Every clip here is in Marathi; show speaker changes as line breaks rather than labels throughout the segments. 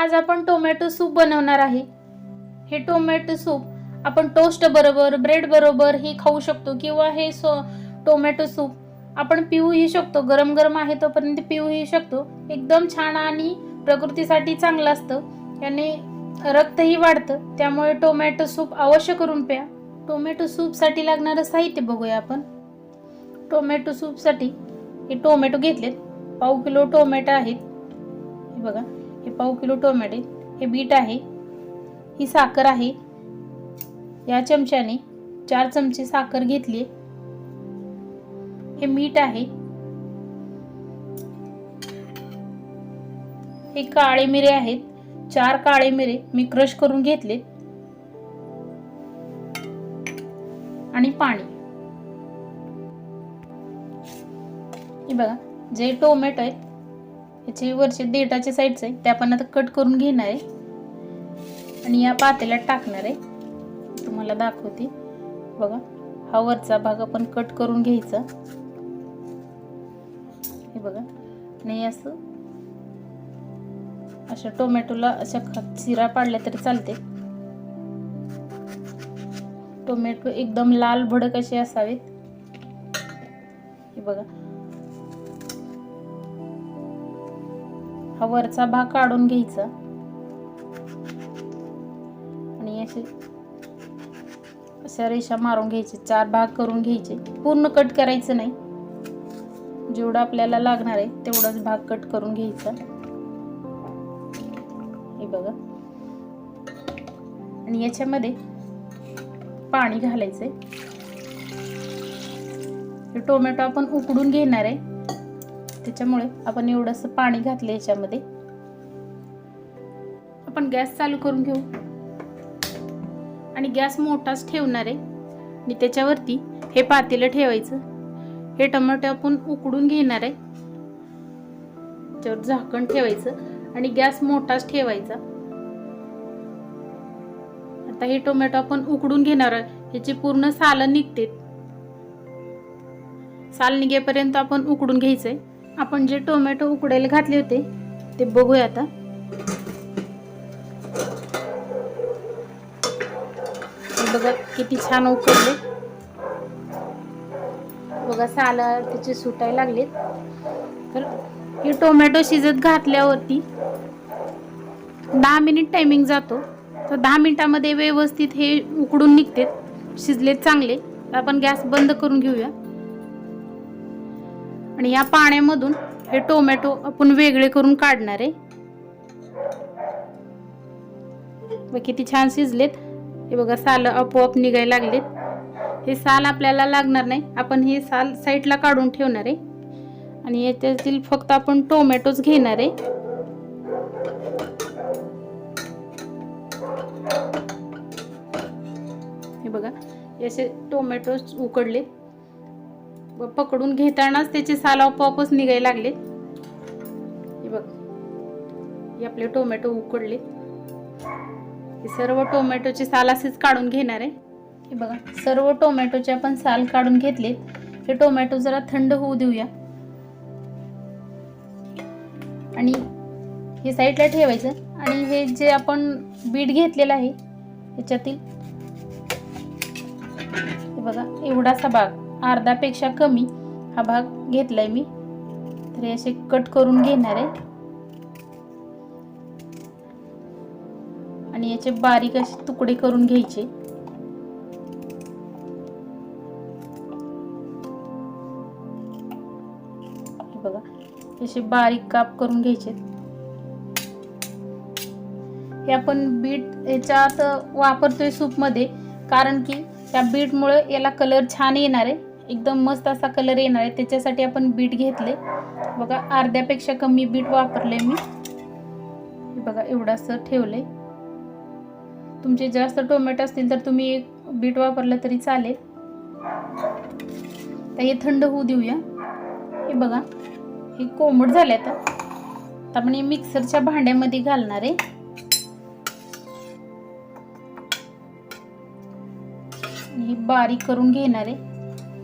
आज आपण टोमॅटो सूप बनवणार आहे. हे टोमॅटो सूप आपण टोस्ट बरोबर ब्रेड बरोबर ही खाऊ शकतो किंवा हे सो टोमॅटो सूप आपण पिऊही शकतो. गरम गरम आहे तोपर्यंत पिऊही शकतो. एकदम छान आणि प्रकृतीसाठी चांगलं असतं. याने रक्तही वाढतं. त्यामुळे टोमॅटो सूप अवश्य करून प्या. टोमॅटो सूपसाठी लागणारं साहित्य बघूया आपण. टोमॅटो सूपसाठी हे टोमॅटो घेतलेत. पाव किलो टोमॅटो आहेत. हे बघा. हे पाव किलो टोमॅटो हे बीट आहे. ही साखर आहे. या चमच्याने चार चमचे साखर घेतली. हे मीठ आहे. हे काळे मिरे आहेत. चार काळे मिरे मी क्रश करून घेतले आणि पाणी. हे बघा जे टोमॅटो आहेत याची वरचे देठाची साईडचे आहे ते आपण आता कट करून घेणार आहे. आणि या पातेल्यात टाकणार आहे. तुम्हाला दाखवते. बघा हा वरचा भाग आपण कट करून घ्यायचा. हे बघा. आणि असं अशा टोमॅटोला अशा ख- चिरा पाडल्या तरी चालते. टोमॅटो एकदम लाल भडक असे असावेत. हे बघा. हा वरचा भाग काढून घ्यायचा. आणि असे अशा रेषा मारून घ्यायचे. चार भाग करून घ्यायचे. पूर्ण कट करायचं नाही. जेवढं आपल्याला लागणार आहे तेवढाच भाग कट करून घ्यायचा. हे बघा. आणि याच्यामध्ये पाणी घालायचंय. हे टोमॅटो आपण उकडून घेणार आहे. त्याच्यामुळे आपण एवढंसं पाणी घातलं याच्यामध्ये. आपण गॅस चालू करून घेऊ. आणि गॅस मोठाच ठेवणार आहे. आणि त्याच्यावरती हे पातेलं ठेवायचं. हे टोमॅटो आपण उकडून घेणार आहे. त्याच्यावर झाकण ठेवायचं आणि गॅस मोठाच ठेवायचा. आता हे टोमॅटो आपण उकडून घेणार आहे. ह्याची पूर्ण सालं निघते साल निघेपर्यंत आपण उकडून घ्यायचंय. आपण जे टोमॅटो उकडायला घातले होते ते बघूया आता. बघा किती छान उकडले. बघा साला त्याचे सुटायला लागलेत. तर हे टोमॅटो शिजत घातल्यावरती दहा मिनिट टायमिंग जातो. तर दहा मिनिटामध्ये व्यवस्थित हे उकडून निघते शिजलेत चांगले. तर आपण गॅस बंद करून घेऊया. आणि या पाण्यामधून हे टोमॅटो आपण वेगळे करून काढणार आहे. बघ किती छान शिजलेत. हे बघा साल आपोआप निघायला लागलेत. हे साल आपल्याला लागणार नाही. आपण हे साल साईडला काढून ठेवणार आहे. आणि याच्यातील फक्त आपण टोमॅटोच घेणार आहे. हे बघा असे टोमॅटो उकडले पकडून घेतानाच त्याचे साल आपोआपच निघायला लागले. हे बघ हे आपले टोमॅटो उकडले. हे सर्व टोमॅटोचे साल असेच काढून घेणार आहे. हे बघा सर्व टोमॅटोचे आपण साल काढून घेतले हे टोमॅटो जरा थंड होऊ देऊया. आणि हे साईडला ठेवायचं. आणि हे जे आपण बीट घेतलेलं आहे याच्यातील हे बघा एवढासा भाग. अर्धापेक्षा कमी हा भाग घेतलाय मी. तर असे कट करून घेणार आहे. आणि याचे बारीक असे तुकडे करून घ्यायचे. बघा असे बारीक काप करून घ्यायचे. हे आपण बीट याच्यात वापरतोय सूपमध्ये कारण की त्या बीटमुळे याला कलर छान येणार आहे. एकदम मस्त असा कलर येणार आहे. त्याच्यासाठी आपण बीट घेतले. बघा अर्ध्यापेक्षा कमी बीट वापरले मी. हे बघा एवढंसं ठेवले तुमचे जास्त टोमॅटो असतील तर तुम्ही एक बीट वापरलं तरी चालेल. तर हे थंड होऊ देऊया. हे बघा हे कोंबड झाले आता. तर आपण हे मिक्सरच्या भांड्यामध्ये घालणार आहे. हे बारीक करून घेणार आहे.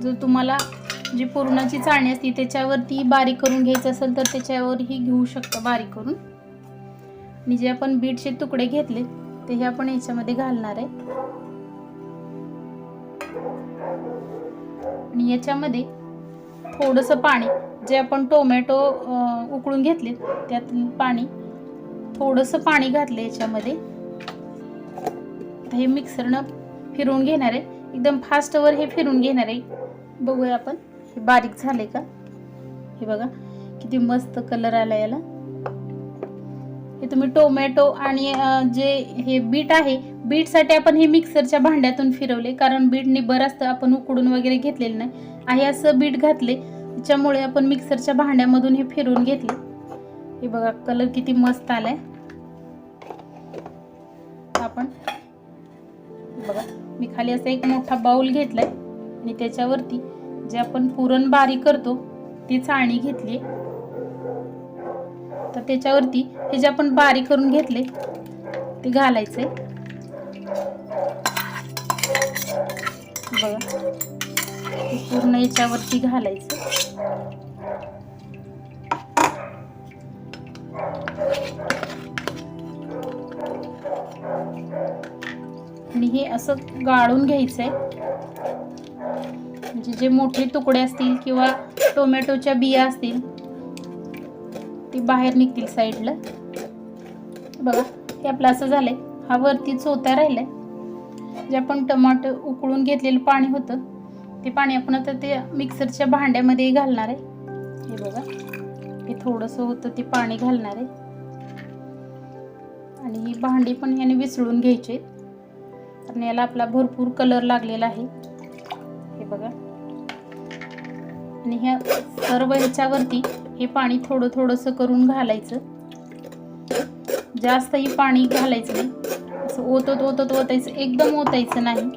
जर तुम्हाला जी पुरणाची चाळणी असते त्याच्यावरती बारीक करून घ्यायचं असेल तर त्याच्यावरही घेऊ शकता बारीक करून. आणि जे आपण बीटचे तुकडे घेतले ते हे आपण याच्यामध्ये घालणार आहे. आणि याच्यामध्ये थोडंसं पाणी जे आपण टोमॅटो उकळून घेतले त्यात पाणी थोडंसं पाणी घातलं याच्यामध्ये. हे मिक्सरनं फिरवून घेणार आहे. एकदम फास्टवर हे फिरून घेणार आहे. बघूया आपण. हे बारीक झाले का? हे बघा किती मस्त कलर आला याला. हे तुम्ही टोमॅटो आणि जे हे बीट आहे बीटसाठी आपण हे मिक्सरच्या भांड्यातून फिरवले कारण बीटने बरंच आपण उकडून वगैरे घेतलेलं नाही. आहे असं बीट घातले त्याच्यामुळे आपण मिक्सरच्या भांड्यामधून हे फिरवून घेतले हे बघा कलर किती मस्त आलाय. आपण बघा मी खाली असा एक मोठा बाउल घेतलाय. आणि त्याच्यावरती जे आपण पुरण बारीक करतो ती चाळणी घेतली. तर त्याच्यावरती हे जे आपण बारीक करून घेतले ते घालायचे. बघा. पूर्ण याच्यावरती घालायचं. आणि हे असं गाळून घ्यायचंय. म्हणजे जे मोठे तुकडे असतील किंवा टोमॅटोच्या बिया असतील ती बाहेर निघतील साईडला. बघा हे आपलं असं झालंय. हा वरती चोथा राहिलाय. जे आपण टमाटो उकळून घेतलेलं पाणी होतं ते पाणी आपण आता ते मिक्सरच्या भांड्यामध्ये घालणार आहे. हे बघा हे थोडंसं होतं ते पाणी घालणार आहे. आणि ही भांडी पण याने विसळून घ्यायची कारण याला आपला भरपूर कलर लागलेला आहे. हे बघा. आणि ह्या सर्व ह्याच्यावरती हे पाणी थोडं थोडंसं करून घालायचं. जास्तही पाणी घालायचं नाही. असं ओतत ओतत ओतायचं. एकदम ओतायचं नाही.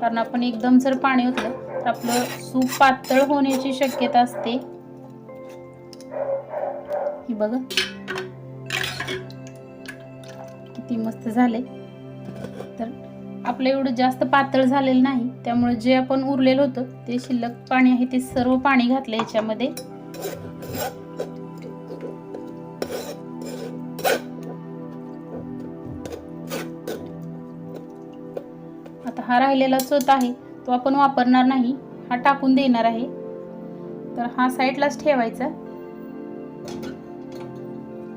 कारण आपण एकदम जर पाणी ओतलं तर आपलं सूप पातळ होण्याची शक्यता असते. ही बघा. किती मस्त झाले आपलं एवढं जास्त पातळ झालेलं नाही. त्यामुळे जे आपण उरलेलं होतं ते शिल्लक पाणी आहे ते सर्व पाणी घातलं याच्यामध्ये. आता हा राहिलेला चोत आहे तो आपण वापरणार नाही. हा टाकून देणार आहे. तर हा साईडलाच ठेवायचा.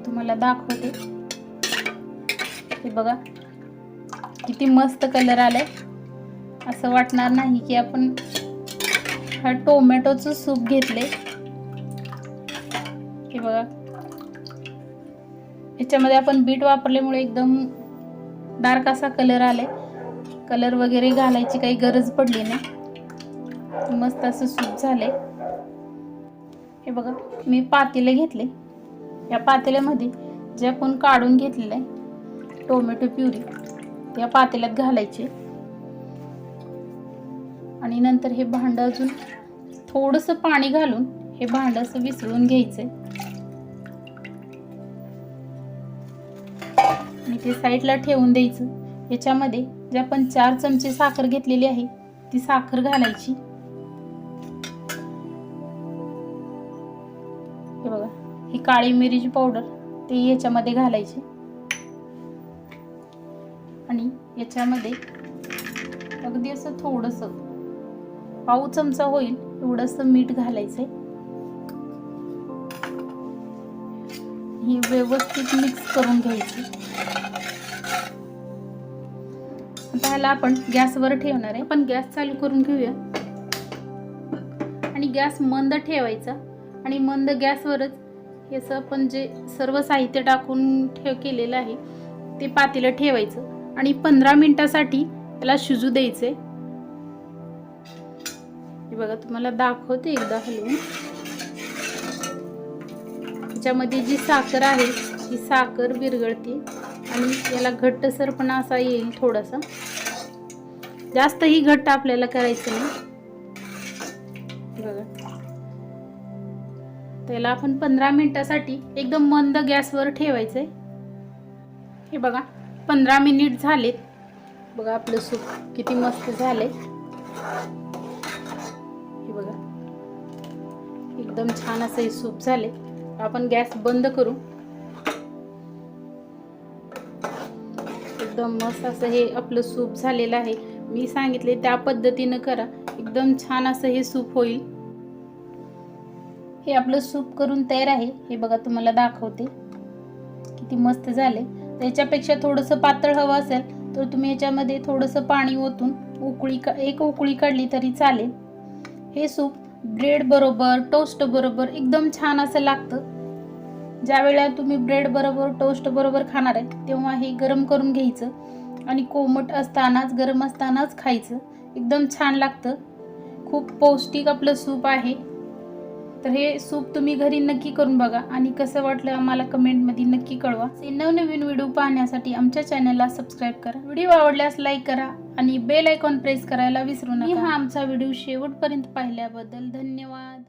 तुम्हाला दाखवते. हे बघा. किती मस्त कलर आलाय. असं वाटणार नाही की आपण हा टोमॅटोचं सूप घेतले हे बघा. याच्यामध्ये आपण बीट वापरल्यामुळे एकदम डार्क असा कलर आलाय. कलर वगैरे घालायची काही गरज पडली नाही. मस्त असं सूप झालंय. हे बघा मी पातेले घेतले. या पातेल्यामध्ये जे आपण काढून घेतलेलं आहे टोमॅटो प्युरी. त्या पातेल्यात घालायचे. आणि नंतर हे भांडं अजून थोडंसं पाणी घालून हे भांडं असं विसळून घ्यायचंय. आणि ते साईडला ठेवून द्यायचं. याच्यामध्ये जे आपण चार चमचे साखर घेतलेली आहे ती साखर घालायची. हे बघा ही काळी मिरीची पावडर ते याच्यामध्ये घालायची. याच्यामध्ये अगदी असं थोडंसं पाऊ चमचा होईल एवढंसं मीठ घालायचंय. ही व्यवस्थित मिक्स करून घ्यायची. आता ह्याला आपण गॅसवर ठेवणार आहे आपण गॅस चालू करून घेऊया. आणि गॅस मंद ठेवायचा. आणि मंद गॅसवरच याचं आपण जे सर्व साहित्य टाकून ठेव केलेलं आहे ते पातेलं ठेवायचं. आणि पंधरा मिनिटासाठी त्याला शिजू द्यायचे. हे बघा तुम्हाला दाखवते एकदा हलवून. त्याच्यामध्ये जी साखर आहे ती साखर विरगळते आणि याला घट्टसरपणा असा येईल थोडासा. जास्तही घट्ट आपल्याला करायचं नाही. बघा. त्याला आपण पंधरा मिनिटासाठी एकदम मंद गॅसवर ठेवायचंय. हे बघा. पंधरा मिनिट झालेत. बघा आपलं सूप किती मस्त झाले हे बघा. एकदम छान असं हे सूप झाले आपण गॅस बंद करू. एकदम मस्त असं हे आपलं सूप झालेलं आहे. मी सांगितले त्या पद्धतीनं करा. एकदम छान असं हे सूप होईल. हे आपलं सूप करून तयार आहे. हे बघा तुम्हाला दाखवते. किती मस्त झाले त्याच्यापेक्षा थोडंसं पातळ हवं असेल तर तुम्ही याच्यामध्ये थोडंसं पाणी ओतून उकळी का एक उकळी काढली तरी चालेल. हे सूप ब्रेड बरोबर टोस्ट बरोबर एकदम छान असं लागतं. ज्या वेळेला तुम्ही ब्रेड बरोबर टोस्ट बरोबर खाणार आहे तेव्हा हे गरम करून घ्यायचं आणि कोमट असतानाच गरम असतानाच खायचं. एकदम छान लागतं. खूप पौष्टिक आपलं सूप आहे. तर हे सूप तुम्ही घरी नक्की करून बघा आणि कसं वाटलं आम्हाला कमेंटमध्ये नक्की कळवा. नवनवीन व्हिडिओ पाहण्यासाठी आमच्या चॅनलला सबस्क्राईब करा. व्हिडिओ आवडल्यास लाईक करा आणि बेल आयकॉन प्रेस करायला विसरू नका. हा आमचा व्हिडिओ शेवटपर्यंत पाहिल्याबद्दल धन्यवाद.